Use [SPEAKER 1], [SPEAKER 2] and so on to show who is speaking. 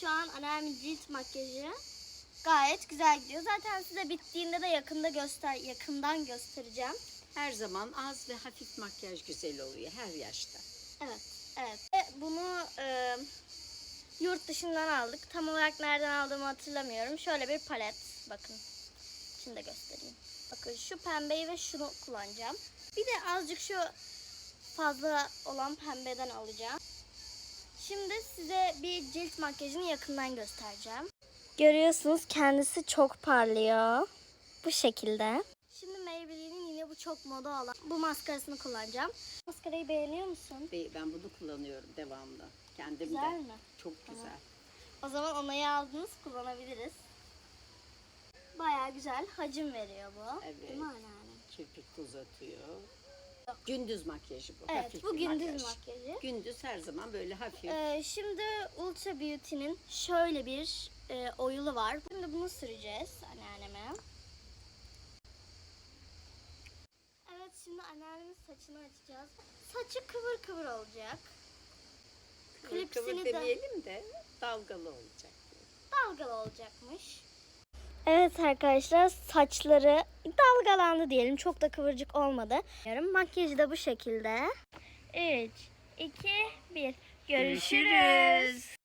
[SPEAKER 1] şu an anneannemin cilt makyajı gayet güzel gidiyor. Zaten size bittiğinde de yakında göster yakından göstereceğim.
[SPEAKER 2] Her zaman az ve hafif makyaj güzel oluyor her yaşta.
[SPEAKER 1] Evet, evet. Ve bunu e, yurt dışından aldık. Tam olarak nereden aldığımı hatırlamıyorum. Şöyle bir palet. Bakın. Şimdi de göstereyim. Bakın şu pembeyi ve şunu kullanacağım. Bir de azıcık şu fazla olan pembeden alacağım. Şimdi size bir cilt makyajını yakından göstereceğim. Görüyorsunuz kendisi çok parlıyor. Bu şekilde. Şimdi Maybelline'in yine bu çok moda olan bu maskarasını kullanacağım. Maskarayı beğeniyor musun?
[SPEAKER 2] Ben bunu kullanıyorum devamlı. Kendim
[SPEAKER 1] Güzel
[SPEAKER 2] de.
[SPEAKER 1] mi?
[SPEAKER 2] Çok güzel.
[SPEAKER 1] O zaman onayı aldınız kullanabiliriz. Baya güzel hacim veriyor bu.
[SPEAKER 2] Evet.
[SPEAKER 1] Değil mi anneanne?
[SPEAKER 2] Kirpik uzatıyor. Gündüz makyajı bu.
[SPEAKER 1] Evet
[SPEAKER 2] hafif
[SPEAKER 1] bu
[SPEAKER 2] bir
[SPEAKER 1] gündüz
[SPEAKER 2] makyaj.
[SPEAKER 1] makyajı.
[SPEAKER 2] Gündüz her zaman böyle hafif.
[SPEAKER 1] Ee, şimdi Ultra Beauty'nin şöyle bir e, oyulu var. Şimdi bunu süreceğiz anneanneme. Evet şimdi anneannemin saçını açacağız. Saçı kıvır kıvır olacak.
[SPEAKER 2] kıvır kıvır
[SPEAKER 1] klipsini de-
[SPEAKER 2] demeyelim de dalgalı olacak.
[SPEAKER 1] dalgalı olacakmış. Evet arkadaşlar saçları dalgalandı diyelim. Çok da kıvırcık olmadı. Makyajı da bu şekilde. 3, 2, 1. Görüşürüz.